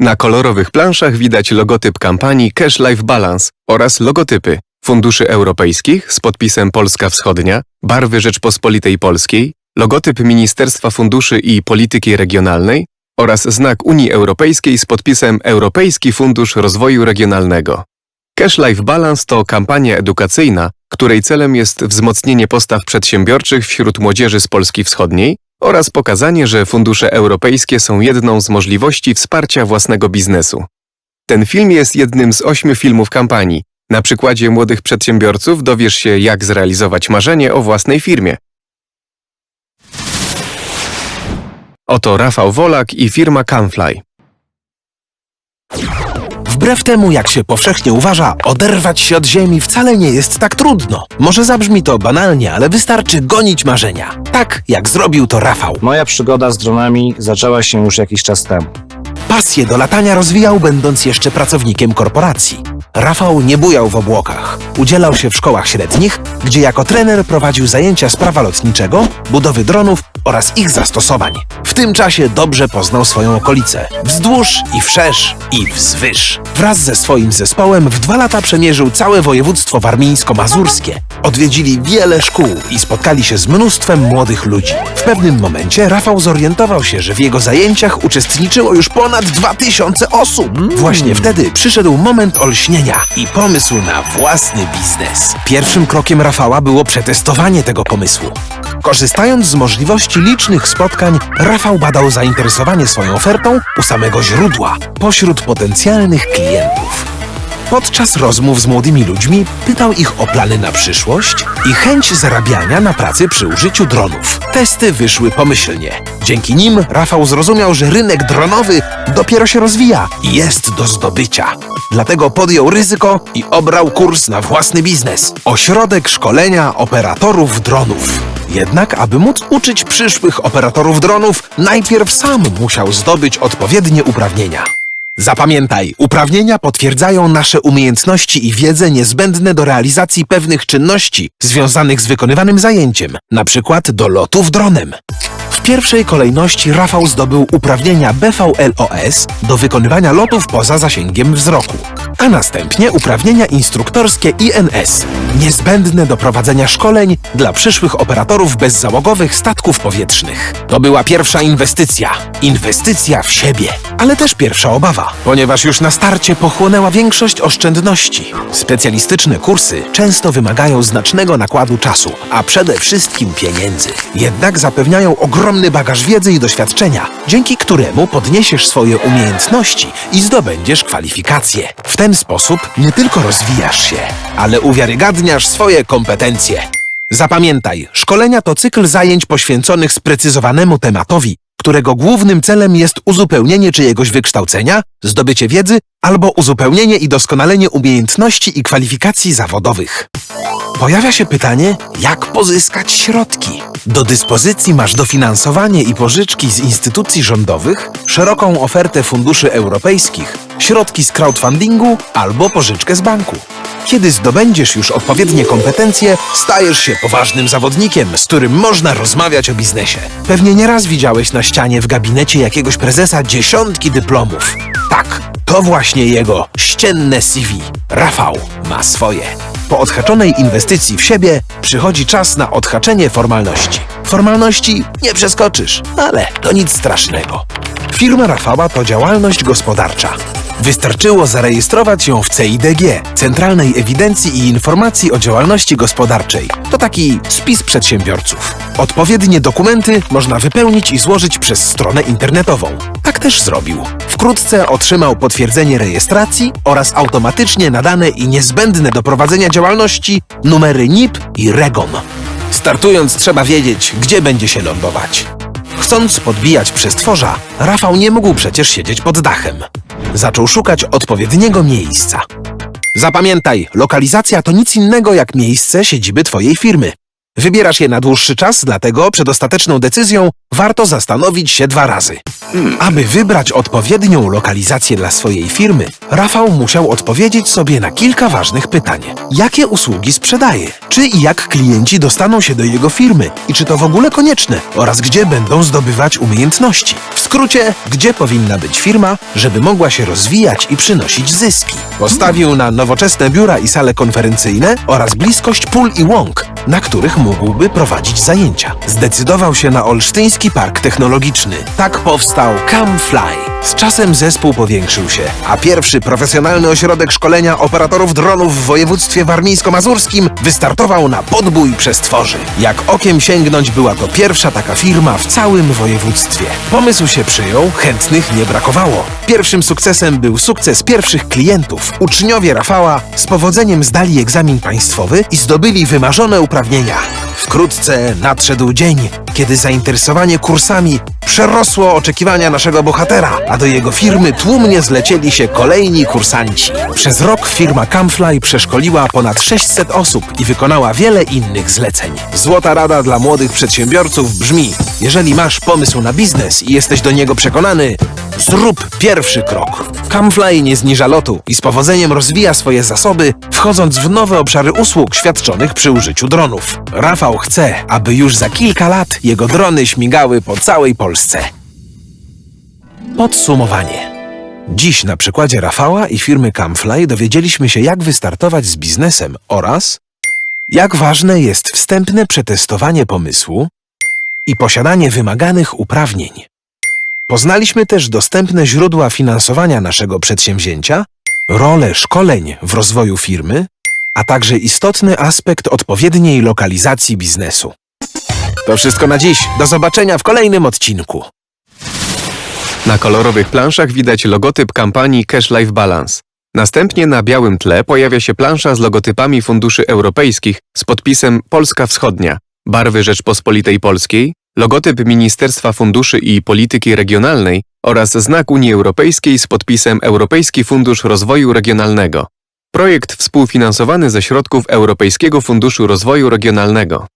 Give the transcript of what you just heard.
Na kolorowych planszach widać logotyp kampanii Cash Life Balance oraz logotypy funduszy europejskich z podpisem Polska Wschodnia, barwy Rzeczpospolitej Polskiej, logotyp Ministerstwa Funduszy i Polityki Regionalnej oraz znak Unii Europejskiej z podpisem Europejski Fundusz Rozwoju Regionalnego. Cash Life Balance to kampania edukacyjna, której celem jest wzmocnienie postaw przedsiębiorczych wśród młodzieży z Polski Wschodniej oraz pokazanie, że fundusze europejskie są jedną z możliwości wsparcia własnego biznesu. Ten film jest jednym z ośmiu filmów kampanii. Na przykładzie młodych przedsiębiorców dowiesz się, jak zrealizować marzenie o własnej firmie. Oto Rafał Wolak i firma Camfly. Wbrew temu, jak się powszechnie uważa, oderwać się od ziemi wcale nie jest tak trudno. Może zabrzmi to banalnie, ale wystarczy gonić marzenia. Tak, jak zrobił to Rafał. Moja przygoda z dronami zaczęła się już jakiś czas temu. Pasję do latania rozwijał będąc jeszcze pracownikiem korporacji. Rafał nie bujał w obłokach. Udzielał się w szkołach średnich, gdzie jako trener prowadził zajęcia z prawa lotniczego, budowy dronów oraz ich zastosowań. W tym czasie dobrze poznał swoją okolicę. Wzdłuż i wszerz i wzwyż. Wraz ze swoim zespołem w dwa lata przemierzył całe województwo warmińsko-mazurskie. Odwiedzili wiele szkół i spotkali się z mnóstwem młodych ludzi. W pewnym momencie Rafał zorientował się, że w jego zajęciach uczestniczyło już ponad 2000 osób. Właśnie wtedy przyszedł moment olśnienia i pomysł na własny biznes. Pierwszym krokiem Rafała było przetestowanie tego pomysłu. Korzystając z możliwości licznych spotkań, Rafał badał zainteresowanie swoją ofertą u samego źródła, pośród potencjalnych klientów. Podczas rozmów z młodymi ludźmi pytał ich o plany na przyszłość i chęć zarabiania na pracy przy użyciu dronów. Testy wyszły pomyślnie. Dzięki nim Rafał zrozumiał, że rynek dronowy dopiero się rozwija i jest do zdobycia. Dlatego podjął ryzyko i obrał kurs na własny biznes ośrodek szkolenia operatorów dronów. Jednak, aby móc uczyć przyszłych operatorów dronów, najpierw sam musiał zdobyć odpowiednie uprawnienia. Zapamiętaj, uprawnienia potwierdzają nasze umiejętności i wiedzę niezbędne do realizacji pewnych czynności związanych z wykonywanym zajęciem, przykład do lotów dronem. Pierwszej kolejności Rafał zdobył uprawnienia BVLOS do wykonywania lotów poza zasięgiem wzroku, a następnie uprawnienia instruktorskie INS, niezbędne do prowadzenia szkoleń dla przyszłych operatorów bezzałogowych statków powietrznych. To była pierwsza inwestycja. Inwestycja w siebie, ale też pierwsza obawa, ponieważ już na starcie pochłonęła większość oszczędności. Specjalistyczne kursy często wymagają znacznego nakładu czasu, a przede wszystkim pieniędzy. Jednak zapewniają ogromny bagaż wiedzy i doświadczenia, dzięki któremu podniesiesz swoje umiejętności i zdobędziesz kwalifikacje. W ten sposób nie tylko rozwijasz się, ale uwiarygadniasz swoje kompetencje. Zapamiętaj, szkolenia to cykl zajęć poświęconych sprecyzowanemu tematowi, którego głównym celem jest uzupełnienie czyjegoś wykształcenia, zdobycie wiedzy albo uzupełnienie i doskonalenie umiejętności i kwalifikacji zawodowych. Pojawia się pytanie, jak pozyskać środki? Do dyspozycji masz dofinansowanie i pożyczki z instytucji rządowych, szeroką ofertę funduszy europejskich, środki z crowdfundingu albo pożyczkę z banku. Kiedy zdobędziesz już odpowiednie kompetencje, stajesz się poważnym zawodnikiem, z którym można rozmawiać o biznesie. Pewnie nieraz widziałeś na ścianie w gabinecie jakiegoś prezesa dziesiątki dyplomów. Tak, to właśnie jego ścienne CV. Rafał ma swoje. Po odhaczonej inwestycji w siebie przychodzi czas na odhaczenie formalności. Formalności nie przeskoczysz, ale to nic strasznego. Firma Rafała to działalność gospodarcza. Wystarczyło zarejestrować ją w CIDG, Centralnej Ewidencji i Informacji o Działalności Gospodarczej. To taki spis przedsiębiorców. Odpowiednie dokumenty można wypełnić i złożyć przez stronę internetową. Tak też zrobił. Wkrótce otrzymał potwierdzenie rejestracji oraz automatycznie nadane i niezbędne do prowadzenia działalności numery NIP i REGON. Startując trzeba wiedzieć, gdzie będzie się lądować. Chcąc podbijać przestworza, Rafał nie mógł przecież siedzieć pod dachem. Zaczął szukać odpowiedniego miejsca. Zapamiętaj, lokalizacja to nic innego jak miejsce siedziby Twojej firmy. Wybierasz je na dłuższy czas, dlatego przed ostateczną decyzją warto zastanowić się dwa razy. Aby wybrać odpowiednią lokalizację dla swojej firmy, Rafał musiał odpowiedzieć sobie na kilka ważnych pytań. Jakie usługi sprzedaje? Czy i jak klienci dostaną się do jego firmy? I czy to w ogóle konieczne? Oraz gdzie będą zdobywać umiejętności? W skrócie, gdzie powinna być firma, żeby mogła się rozwijać i przynosić zyski? Postawił na nowoczesne biura i sale konferencyjne oraz bliskość pól i łąk, na których mógłby prowadzić zajęcia. Zdecydował się na Olsztyński Park Technologiczny. Tak powstał Camfly. Z czasem zespół powiększył się, a pierwszy profesjonalny ośrodek szkolenia operatorów dronów w województwie warmińsko-mazurskim wystartował na podbój przestworzy. Jak okiem sięgnąć, była to pierwsza taka firma w całym województwie. Pomysł się przyjął, chętnych nie brakowało. Pierwszym sukcesem był sukces pierwszych klientów. Uczniowie Rafała z powodzeniem zdali egzamin państwowy i zdobyli wymarzone uprawnienia. Wkrótce nadszedł dzień, kiedy zainteresowanie kursami przerosło oczekiwania naszego bohatera, a do jego firmy tłumnie zlecieli się kolejni kursanci. Przez rok firma Camfly przeszkoliła ponad 600 osób i wykonała wiele innych zleceń. Złota rada dla młodych przedsiębiorców brzmi: jeżeli masz pomysł na biznes i jesteś do niego przekonany, zrób pierwszy krok. Camfly nie zniża lotu i z powodzeniem rozwija swoje zasoby, wchodząc w nowe obszary usług świadczonych przy użyciu dronów. Rafał chce, aby już za kilka lat jego drony śmigały po całej Polsce. Podsumowanie. Dziś na przykładzie Rafała i firmy Camfly dowiedzieliśmy się, jak wystartować z biznesem oraz jak ważne jest wstępne przetestowanie pomysłu i posiadanie wymaganych uprawnień. Poznaliśmy też dostępne źródła finansowania naszego przedsięwzięcia, rolę szkoleń w rozwoju firmy, a także istotny aspekt odpowiedniej lokalizacji biznesu. To wszystko na dziś. Do zobaczenia w kolejnym odcinku. Na kolorowych planszach widać logotyp kampanii Cash Life Balance. Następnie na białym tle pojawia się plansza z logotypami funduszy europejskich z podpisem Polska Wschodnia, barwy Rzeczpospolitej Polskiej, logotyp Ministerstwa Funduszy i Polityki Regionalnej oraz znak Unii Europejskiej z podpisem Europejski Fundusz Rozwoju Regionalnego. Projekt współfinansowany ze środków Europejskiego Funduszu Rozwoju Regionalnego.